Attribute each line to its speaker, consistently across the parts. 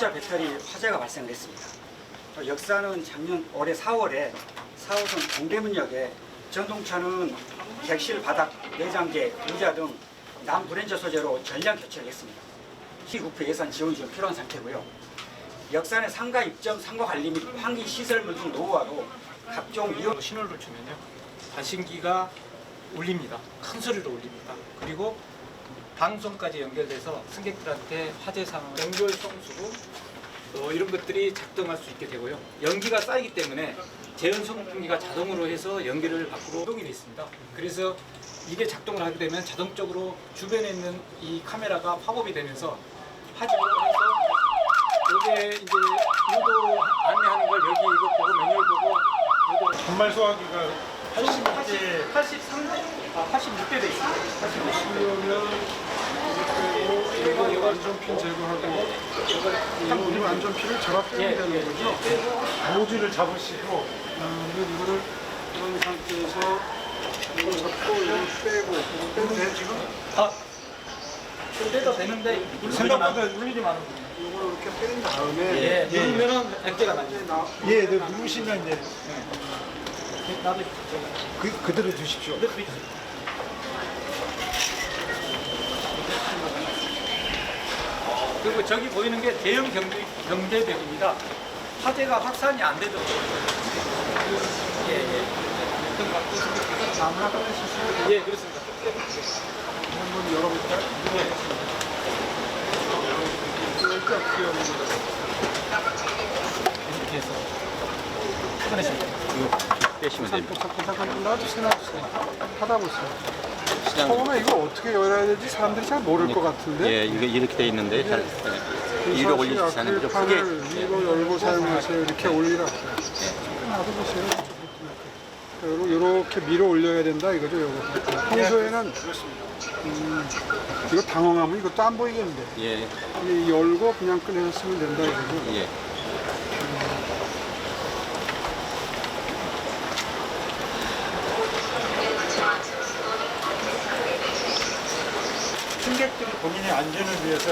Speaker 1: 전기차 배터리 화재가 발생했습니다. 어, 역사는 작년 올해 4월에 4호선 동대문역에 전동차는 객실 바닥 내장재, 의자 등 남불연자 소재로 전량 교체를 했습니다. 시국표 예산 지원이 좀 필요한 상태고요. 역산의 상가 입점, 상가 관리 및 환기 시설물 등 노후화로 각종 위험
Speaker 2: 신호를 주면요 발신기가 울립니다. 큰 소리로 울립니다. 그리고 방송까지 연결돼서 승객들한테 화재 상황, 연결 성수고 어, 이런 것들이 작동할 수 있게 되고요. 연기가 쌓이기 때문에 제연 송풍기가 자동으로 해서 연기를 밖으로 동이 돼 있습니다. 그래서 이게 작동을 하게 되면 자동적으로 주변에 있는 이 카메라가 팝업이 되면서 화재로 해서 이게 이제 유도 안내하는 걸 여기 이거 보고 매뉴얼 보고
Speaker 3: 정말 소화기가
Speaker 2: 80, 80, 83대, 아, 86대 돼 있습니다. 86대.
Speaker 3: 그러면 이거 이거 안전핀 제거하고 이거 우리 안전핀을
Speaker 2: 예,
Speaker 3: 결합되면 되는
Speaker 2: 예,
Speaker 3: 거죠? 모듈을 잡으시고 음, 이거를 이런 상태에서 이걸 잡고 이걸 빼고 이거 빼도 돼 지금?
Speaker 2: 아, 좀 떼도 되는데
Speaker 3: 생각보다
Speaker 2: 않은 분이요.
Speaker 3: 이걸 이렇게 뺀 다음에
Speaker 2: 예, 누르면은 액대가 나죠.
Speaker 3: 예, 네, 누르시면 이제
Speaker 2: 나도
Speaker 3: 그, 그대로 두십시오.
Speaker 2: 그리고 저기 보이는 게 대형 경제, 경제벽입니다. 화재가 확산이 안 되도록. 예, 예.
Speaker 3: 아무나 있어요.
Speaker 2: 예, 그렇습니다.
Speaker 3: 한번 열어볼까요? 거예요?
Speaker 2: 이렇게 해서. 돼요.
Speaker 4: 빼시면 됩니다.
Speaker 3: 잠깐 놔주세요 놔주세요. 하다 보세요.
Speaker 4: 시장
Speaker 3: 처음에 이거 어떻게 열어야 되지 사람들이 잘 모를 것 같은데?
Speaker 4: 예, 이게 이렇게 돼 있는데 잘 예. 위로 올리시지 않으면 좀 크게 예.
Speaker 3: 위로 열고 사용하세요 이렇게 올리라. 놔둬보세요. 이렇게 밀어 올려야 된다 이거죠 요거. 평소에는 음, 이거 당황하면 이것도 안 보이겠는데.
Speaker 4: 예,
Speaker 3: 이 열고 그냥 꺼내서 쓰면 된다 이거죠.
Speaker 4: 예.
Speaker 3: 승객들이 본인의 안전을 위해서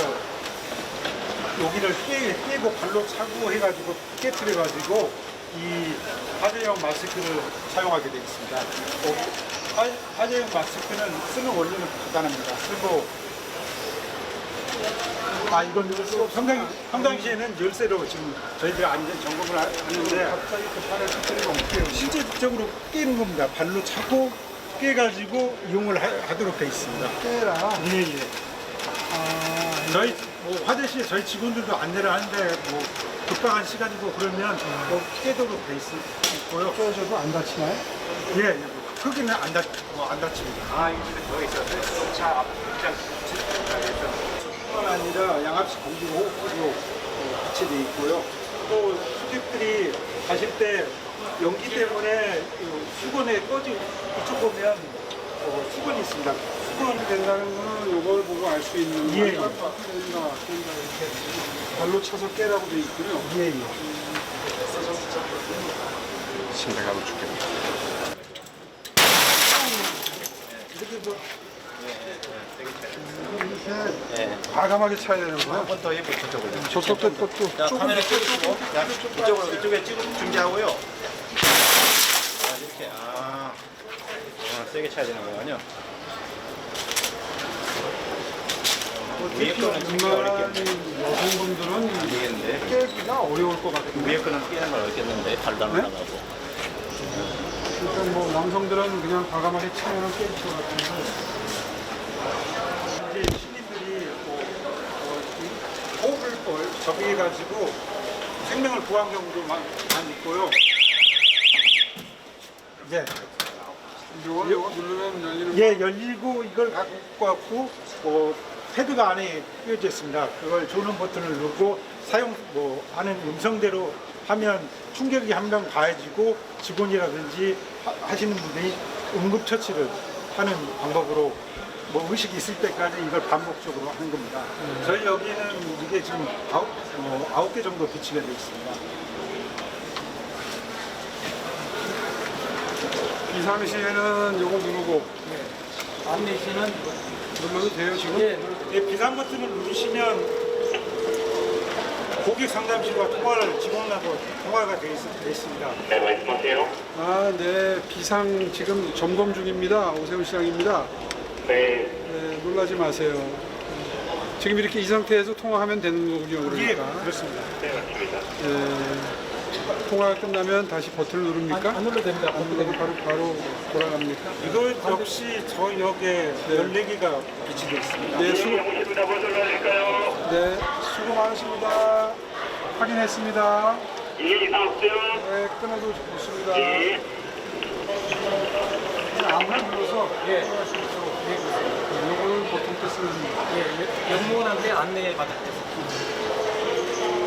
Speaker 3: 여기를 깨, 깨고 발로 차고 해가지고 깨트려가지고 이 화재용 마스크를 사용하게 되어 있습니다. 어, 화- 화재용 마스크는 쓰는 원리는 간단합니다. 쓰고 아 이건 평상, 평상시에는 열쇠로 지금 저희들이 안전 점검을 하- 하는데 실질적으로 깨는 겁니다. 발로 차고 깨가지고 이용을 하, 도록 되어 있습니다. 깨라? 예, 예. 아, 저희 뭐 화재 시에 저희 직원들도 안내를 하는데 뭐 급박한 시간이고 그러면 뭐 깨도록 돼 있, 있고요. 깨져도 안 다치나요? 예, 예. 뭐 크게는 안, 다, 뭐, 안 다칩니다. 아, 이게 더 있어서 차 앞장 뿐만 아니라 양압식 공기로 호흡기로 어, 비치되어 있고요. 또 승객들이 가실 때 연기 때문에 이 수건에 꺼지 이쪽 보면 어, 수건이 있습니다. 수건이 된다는 거는 이걸 보고 알 수 있는 예, 예. 된다, 된다 이렇게 발로 차서 깨라고 되어 있고요. 예, 예.
Speaker 4: 심장하고 죽겠네.
Speaker 3: 이렇게 뭐 과감하게 차야 되는 거예요.
Speaker 4: 한번더 해보 저쪽으로.
Speaker 3: 저쪽도 또, 또
Speaker 4: 자,
Speaker 3: 조금
Speaker 4: 카메라 끄시고, 자, 이쪽으로, 이쪽에 찍음 중지하고요. 자, 이렇게, 아, 아, 세게 쳐야 되는 거군요. 위에 거는 찍기가 어렵겠네.
Speaker 3: 여성분들은
Speaker 4: 안 되겠는데.
Speaker 3: 깨기가 어려울 것 같은데.
Speaker 4: 위에 거는 끼는 건 어렵겠는데, 발도 안
Speaker 3: 네?
Speaker 4: 올라가고.
Speaker 3: 일단 뭐 남성들은 그냥 과감하게 치면 깨질 것 같은데 이제 시민들이 뭐, 뭐 뭐 저기 해가지고 생명을 구한 경우도 많, 많이 있고요. 예. 누르면 열리는 예, 열리고 이걸 갖고 왔고 뭐 헤드가 안에 끼워져 있습니다. 그걸 조는 버튼을 누르고 사용 뭐 하는 음성대로 하면 충격이 한 명 가해지고 직원이라든지 하, 시는 분들이 응급처치를 하는 방법으로 뭐 의식이 있을 때까지 이걸 반복적으로 하는 겁니다. 저희 여기는 이게 지금 아홉, 어, 아홉 개 정도 비치가 되어 있습니다. 비상시에는 요거 누르고
Speaker 2: 안내 시는
Speaker 3: 눌러도 돼요 지금?
Speaker 2: 예,
Speaker 3: 예, 비상 버튼을 누르시면 고객 상담실과 통화를 직원하고 통화가 돼, 있, 돼 있습니다.
Speaker 5: 네, 말씀하세요.
Speaker 6: 아, 네. 비상 지금 점검 중입니다. 오세훈 시장입니다.
Speaker 5: 네,
Speaker 6: 네, 놀라지 마세요. 지금 이렇게 이 상태에서 통화하면 되는 거군요,
Speaker 3: 예,
Speaker 6: 그러니까.
Speaker 3: 그렇습니다.
Speaker 5: 네, 맞습니다.
Speaker 6: 네. 통화가 끝나면 다시 버튼을 누릅니까?
Speaker 2: 안, 안 눌러도 됩니다.
Speaker 6: 안 누르고 바로, 바로 돌아갑니까?
Speaker 3: 이거 역시 저희 역에 14개가 비치되어 있습니다.
Speaker 6: 네, 수고.
Speaker 5: 뭐 전화드릴까요?
Speaker 6: 네, 수고 많으십니다. 확인했습니다.
Speaker 5: 예, 이상 없어요.
Speaker 6: 네, 끊어도 좋습니다.
Speaker 5: 예.
Speaker 6: 암만 눌러서
Speaker 2: 예,
Speaker 6: 요거는 보통 때 쓰는
Speaker 2: 예, 연무원한테 안내 받았겠습니다.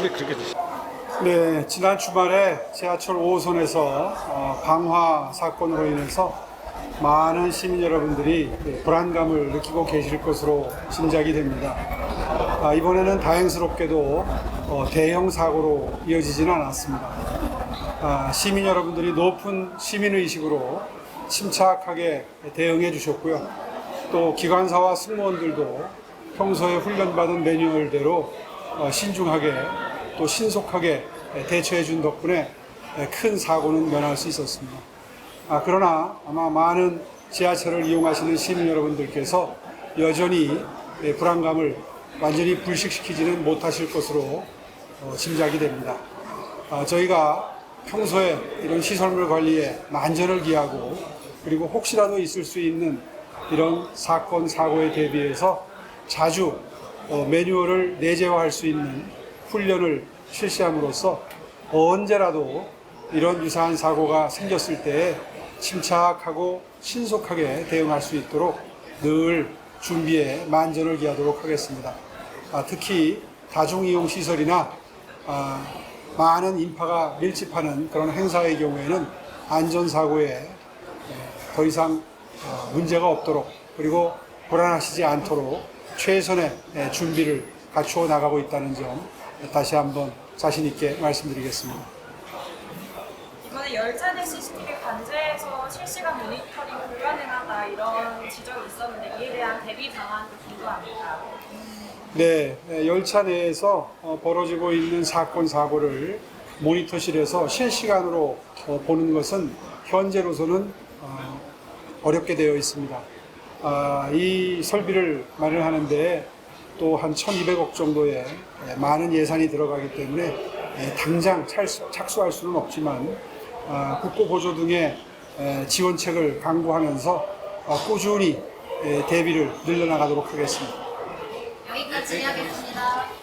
Speaker 6: 네, 그렇게 되시 네, 지난 주말에 지하철 5호선에서 어, 방화 사건으로 인해서 많은 시민 여러분들이 네, 불안감을 느끼고 계실 것으로 짐작이 됩니다. 아, 이번에는 다행스럽게도 어, 대형 사고로 이어지지는 않았습니다. 아, 시민 여러분들이 높은 시민의식으로 침착하게 대응해 주셨고요. 또 기관사와 승무원들도 평소에 훈련받은 매뉴얼대로 어, 신중하게 또 신속하게 대처해 준 덕분에 큰 사고는 면할 수 있었습니다. 아, 그러나 아마 많은 지하철을 이용하시는 시민 여러분들께서 여전히 예, 불안감을 완전히 불식시키지는 못하실 것으로 어, 짐작이 됩니다. 아, 저희가 평소에 이런 시설물 관리에 만전을 기하고 그리고 혹시라도 있을 수 있는 이런 사건 사고에 대비해서 자주 어, 매뉴얼을 내재화할 수 있는 훈련을 실시함으로써 언제라도 이런 유사한 사고가 생겼을 때 침착하고 신속하게 대응할 수 있도록 늘 준비에 만전을 기하도록 하겠습니다. 아, 특히 다중이용 시설이나 아, 많은 인파가 밀집하는 그런 행사의 경우에는 안전사고에 예, 더 이상 어, 문제가 없도록 그리고 불안하시지 않도록 최선의 예, 준비를 갖추어 나가고 있다는 점 다시 한번 자신 있게 말씀드리겠습니다.
Speaker 7: 이번에 열차 내 CCTV 관제에서 실시간 모니터링 불가능하다 이런 지적이 있었는데 이에 대한 대비 방안도 궁금합니다.
Speaker 6: 네, 네, 열차 내에서 어, 벌어지고 있는 사건 사고를 모니터실에서 실시간으로 어, 보는 것은 현재로서는 어, 어렵게 되어 있습니다. 아, 이 설비를 마련하는데 또 한 1,200억 정도의 예, 많은 예산이 들어가기 때문에 예, 당장 착수할 수는 없지만 아, 국고 보조 등의 에, 지원책을 강구하면서 어, 꾸준히 예, 대비를 늘려나가도록 하겠습니다.
Speaker 8: 여기까지 하겠습니다.